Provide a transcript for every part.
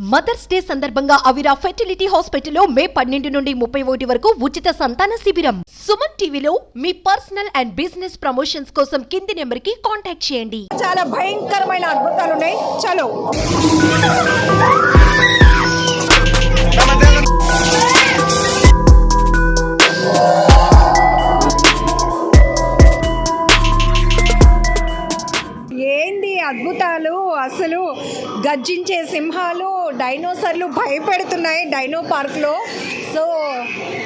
Mothers day సందర్భంగా అవిరా fertility హాస్పిటల్లో మే పన్నెండు నుండి ముప్పై ఒకటి వరకు ఉచిత సంతాన శిబిరం. సుమన్ టీవీలో మీ పర్సనల్ అండ్ బిజినెస్ ప్రమోషన్స్ కోసం కింది నెంబర్కి కాంటాక్ట్ చేయండి. చాలా భయంకరమైన అద్భుతాలు ఉన్నాయి. చలో. ఏంది అద్భుతాలు? అసలు గర్జించే సింహాలు డైనోసర్లు భయపెడుతున్నాయి డైనో పార్క్లో. సో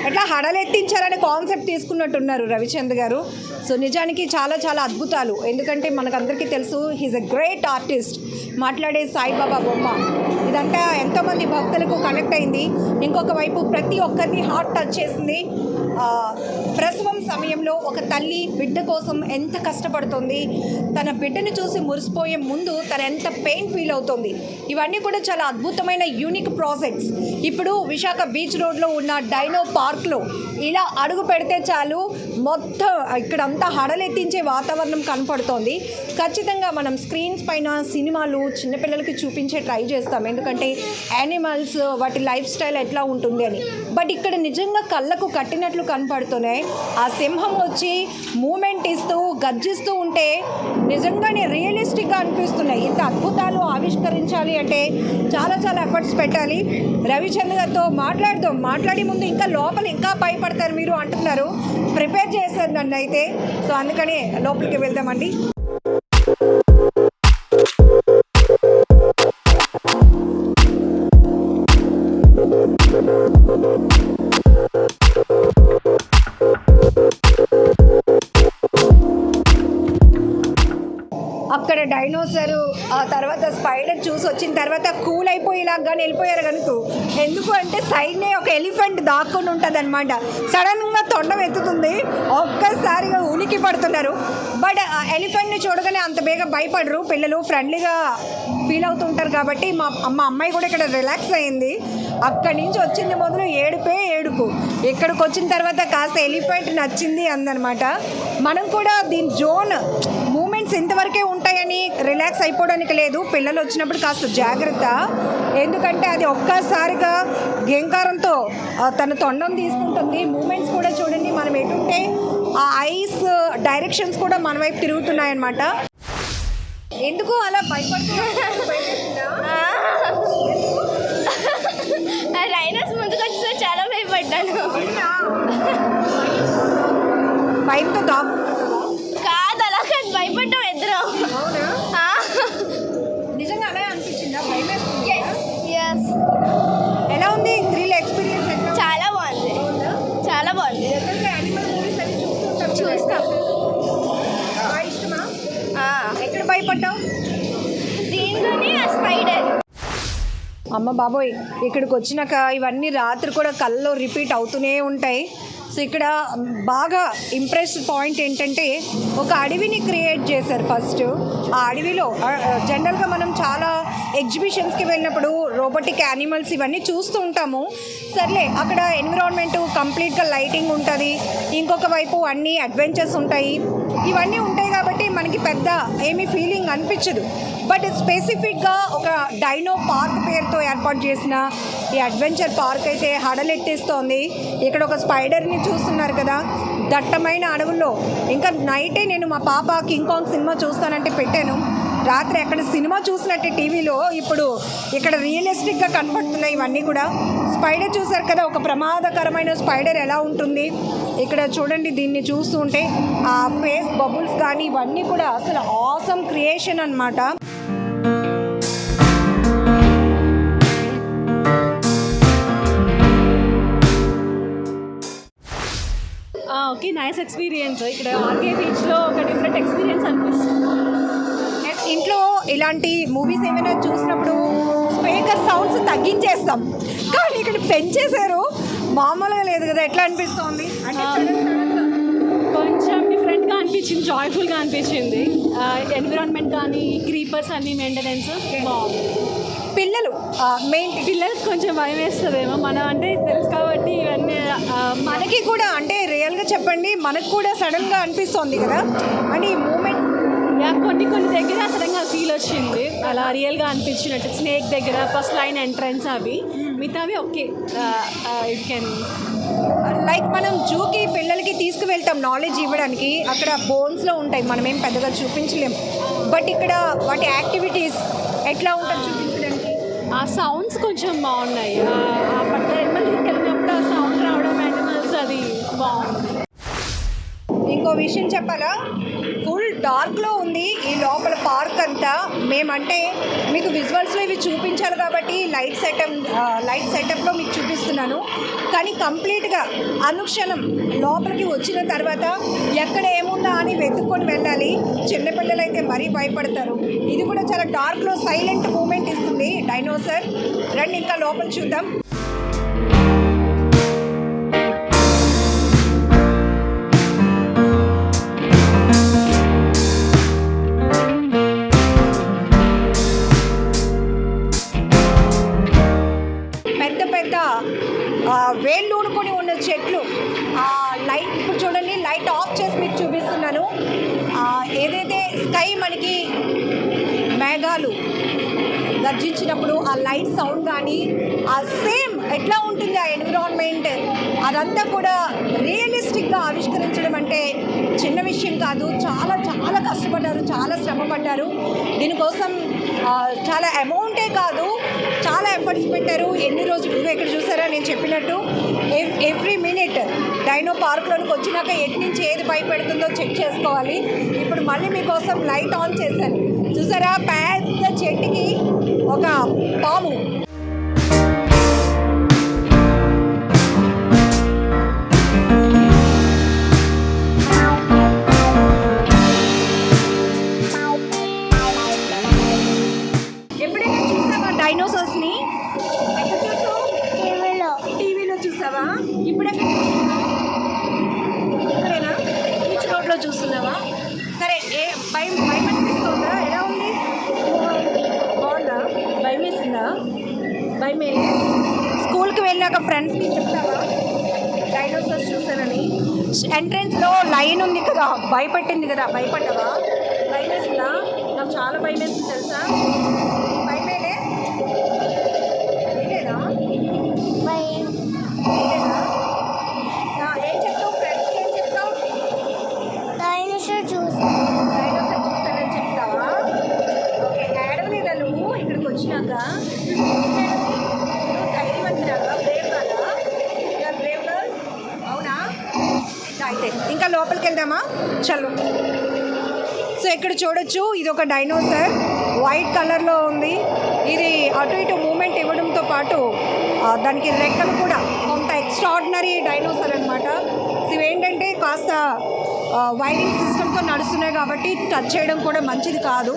ఎట్లా హడలెట్టించారనే కాన్సెప్ట్ తీసుకున్నట్టున్నారు రవిచంద్ గారు. సో నిజానికి చాలా చాలా అద్భుతాలు. ఎందుకంటే మనకందరికీ తెలుసు హీస్ అ గ్రేట్ ఆర్టిస్ట్ మాట్లాడే సాయిబాబా బొమ్మ. ఇదంతా ఎంతోమంది భక్తులకు కనెక్ట్ అయింది. ఇంకొక వైపు ప్రతి ఒక్కరిని హార్ట్ టచ్ చేసింది ప్రసవం సమయంలో ఒక తల్లి బిడ్డ కోసం ఎంత కష్టపడుతుంది తన బిడ్డను చూసి మురిసిపోయే ముందు తన ఎంత పెయిన్ ఫీల్ అవుతుంది. ఇవన్నీ కూడా చాలా అద్భుతమైన యూనిక్ ప్రాజెక్ట్స్ ఇప్పుడు విశాఖ బీచ్ రోడ్లో ఉన్న డైనో పార్క్ పార్క్లో ఇలా అడుగు పెడితే చాలు మొత్తం ఇక్కడంతా హడలెత్తించే వాతావరణం కనపడుతోంది. ఖచ్చితంగా మనం స్క్రీన్స్ పైన సినిమాలు చిన్నపిల్లలకి చూపించే ట్రై చేస్తాం. ఎందుకంటే యానిమల్స్ వాటి లైఫ్ స్టైల్ ఎట్లా ఉంటుంది అని. బట్ ఇక్కడ నిజంగా కళ్ళకు కట్టినట్లు కనపడుతున్నాయి. ఆ సింహం వచ్చి మూమెంట్ ఇస్తూ గర్జిస్తూ ఉంటే నిజంగానే రియలిస్టిక్గా అనిపిస్తున్నాయి. ఇంత అద్భుతాలు ఆవిష్కరించాలి అంటే చాలా చాలా ఎఫర్ట్స్ పెట్టాలి. రవిచంద్ర గారితో మాట్లాడుతాం మాట్లాడే ముందు ఇంకా లోపల ఇంకా భయపడతారు మీరు అంటున్నారు. ప్రిపేర్ చేశారు నన్ను అయితే. సో అందుకని లోపలికి వెళ్దామండి. డైనోసర్ ఆ తర్వాత స్పైడర్ చూసి వచ్చిన తర్వాత కూల్ అయిపోయేలాగా వెళ్ళిపోయారు కనుక ఎందుకు అంటే సైడ్నే ఒక ఎలిఫెంట్ దాక్కుని ఉంటుంది అనమాట సడన్గా తొండం ఎత్తుతుంది ఒక్కసారిగా ఉనికి పడుతున్నారు. బట్ ఆ ఎలిఫెంట్ని చూడగానే అంత బేగా భయపడరు. పిల్లలు ఫ్రెండ్లీగా ఫీల్ అవుతుంటారు కాబట్టి మా అమ్మ అమ్మాయి కూడా ఇక్కడ రిలాక్స్ అయింది. అక్కడి నుంచి వచ్చింది మొదలు ఏడుపే ఏడుపు. ఇక్కడికి వచ్చిన తర్వాత కాస్త ఎలిఫెంట్ నచ్చింది అందనమాట మనం కూడా దీని జోన్ ఇంతవరకే ఉంటాయని రిలాక్స్ అయిపోవడానికి లేదు. పిల్లలు వచ్చినప్పుడు కాస్త జాగ్రత్త. ఎందుకంటే అది ఒక్కసారిగా గేంకారంతో తన తొండం తీసుకుంటుంది. మూమెంట్స్ కూడా చూడండి మనం ఎటుంటే ఆ ఐస్ డైరెక్షన్స్ కూడా మన వైపు తిరుగుతున్నాయన్నమాట. ఎందుకు అలా భయపడుతున్నా ముందుకు వచ్చి చాలా భయపడ్డాను. భయంతో కాదు అలా కాదు. భయపడ్డాం ఎక్కడ ఆ స్పైడర్ అమ్మ బాబోయ్ ఇక్కడికి వచ్చినాక ఇవన్నీ రాత్రి కూడా కళ్ళలో రిపీట్ అవుతూనే ఉంటాయి. సో ఇక్కడ బాగా ఇంప్రెస్ పాయింట్ ఏంటంటే ఒక అడవిని క్రియేట్ చేశారు ఫస్ట్ ఆ అడవిలో జనరల్గా మనం చాలా ఎగ్జిబిషన్స్కి వెళ్ళినప్పుడు రోబోటిక్ యానిమల్స్ ఇవన్నీ చూస్తూ ఉంటాము. సర్లే అక్కడ ఎన్విరాన్మెంట్ కంప్లీట్గా లైటింగ్ ఉంటుంది. ఇంకొక వైపు అన్ని అడ్వెంచర్స్ ఉంటాయి. ఇవన్నీ ఉంటాయి మనకి పెద్ద ఏమీ ఫీలింగ్ అనిపించదు. బట్ స్పెసిఫిక్గా ఒక డైనో పార్క్ పేరుతో ఏర్పాటు చేసిన ఈ అడ్వెంచర్ పార్క్ అయితే హడలెత్తేస్తోంది ఇక్కడ ఒక స్పైడర్ని చూస్తున్నారు కదా దట్టమైన అడవుల్లో. ఇంకా నైటే నేను మా పాప కింగ్ కాంగ్ సినిమా చూస్తానంటే పెట్టాను. రాత్రి అక్కడ సినిమా చూసినట్టే టీవీలో ఇప్పుడు ఇక్కడ రియలిస్టిక్గా కనపడుతున్నాయి ఇవన్నీ కూడా. స్పైడర్ చూసారు కదా ఒక ప్రమాదకరమైన స్పైడర్ ఎలా ఉంటుంది? ఇక్కడ చూడండి దీన్ని చూస్తూ ఉంటే ఆ ఫేస్ బబుల్స్ కానీ ఇవన్నీ కూడా అసలు ఆసమ్ క్రియేషన్ అన్నమాట. ఓకే నైస్ ఎక్స్పీరియన్స్ ఇక్కడ ఆర్కే బీచ్లో ఒక డిఫరెంట్ ఎక్స్పీరియన్స్ అనిపిస్తుంది. ఇంట్లో ఇలాంటి మూవీస్ ఏమైనా చూసినప్పుడు తగ్గించేస్తాం. కానీ ఇక్కడ పెంచేశారు. మామూలుగా లేదు కదా ఎట్లా అనిపిస్తోంది. కొంచెం డిఫరెంట్గా అనిపించింది జాయ్ఫుల్గా అనిపించింది. ఎన్విరాన్మెంట్ కానీ క్రీపర్స్ అన్ని మెయింటెనెన్స్ బాగుంది. పిల్లలు మెయిన్ పిల్లలకి కొంచెం భయం వేస్తుందేమో మనం అంటే తెలుసు కాబట్టి ఇవన్నీ మనకి కూడా అంటే రియల్గా చెప్పండి మనకు కూడా సడన్గా అనిపిస్తోంది కదా. అంటే యా కొన్ని కొన్ని దగ్గర సడన్గా ఫీల్ వచ్చింది. అలా రియల్గా అనిపించినట్టు. స్నేక్ దగ్గర ఫస్ట్ లైన్ ఎంట్రన్స్ అవి. మిగతావి ఓకే ఇట్ కెన్ లైక్ మనం జూకి పిల్లలకి తీసుకువెళ్తాం నాలెడ్జ్ ఇవ్వడానికి. అక్కడ బోన్స్లో ఉంటాయి. మనం ఏం పెద్దగా చూపించలేం. బట్ ఇక్కడ వాటి యాక్టివిటీస్ ఎట్లా ఉంటుంది చూపించడానికి? ఆ సౌండ్స్ కొంచెం బాగున్నాయి. ఆ ఆ పర్టికులర్ ఎనిమల్ తీసుకెళ్ళినప్పుడు ఆ సౌండ్ రావడం యానిమల్స్ అది బాగుంది. ఇంకో విషయం చెప్పాలా? ఫుల్ డార్క్లో ఉంది ఈ లోపల పార్క్ అంతా. మేమంటే మీకు విజువల్స్లో ఇవి చూపించాలి కాబట్టి లైట్ సెటప్ లైట్ సెటప్లో మీకు చూపిస్తున్నాను. కానీ కంప్లీట్గా అనుక్షణం లోపలికి వచ్చిన తర్వాత ఎక్కడ ఏముందా అని వెతుక్కొని వెళ్ళాలి. చిన్నపిల్లలు అయితే మరీ భయపడతారు. ఇది కూడా చాలా డార్క్లో సైలెంట్ మూమెంట్ ఇస్తుంది. డైనోసర్ రండి ఇంకా లోపల చూద్దాం. ఉన్న చెట్లు ఆ లైట్ ఇప్పుడు చూడండి లైట్ ఆఫ్ చేసి మీకు చూపిస్తున్నాను. ఆ, ఏదైతే స్కై మనకి మేఘాలు గర్జించినప్పుడు ఆ లైట్ సౌండ్ కానీ ఆ సేమ్ ఎట్లా ఉంటుంది ఆ ఎన్విరాన్మెంట్ అదంతా కూడా రియలిస్టిక్గా ఆవిష్కరించడం అంటే చిన్న విషయం కాదు. చాలా చాలా కష్టపడ్డారు చాలా శ్రమ పడ్డారు దీనికోసం చాలా అమౌంటే కాదు చాలా ఎఫర్ట్స్ పెట్టారు. ఎన్ని రోజులు ఇక్కడ చూసారా నేను చెప్పినట్టు ఎవ్రీ మినిట్ డైనో పార్క్లోనికి వచ్చినాక ఎటు నుంచి ఏది భయపెడుతుందో చెక్ చేసుకోవాలి. ఇప్పుడు మళ్ళీ మీకోసం లైట్ ఆన్ చేశాను. చూసారా పెద్ద చెట్టుకి ఒక పాము చూస్తున్నావా? సరే ఏ భయం భయం అనిపిస్తుందా? ఎలా ఉంది? బాగుందా? భయం వేసిందా? భయమే స్కూల్కి వెళ్ళాక ఫ్రెండ్స్కి చెప్తావా? డైనోసార్స్ చూసానని ఎంట్రన్స్లో లైన్ ఉంది కదా భయపెట్టింది కదా భయపడ్డావా? భయం వేసిందా? నాకు చాలా భయం వేసింది తెలుసా? ఇంకా లోపలికి వెళ్దామా? చలో. సో ఇక్కడ చూడొచ్చు ఇది ఒక డైనోసర్ వైట్ కలర్లో ఉంది ఇది అటు ఇటు మూమెంట్ ఇవ్వడంతో పాటు దానికి రెక్కలు కూడా కొంత ఎక్స్ట్రాడినరీ డైనోసర్ అనమాట ఇవేంటంటే కాస్త వైరింగ్ సిస్టమ్తో నడుస్తున్నాయి కాబట్టి టచ్ చేయడం కూడా మంచిది కాదు.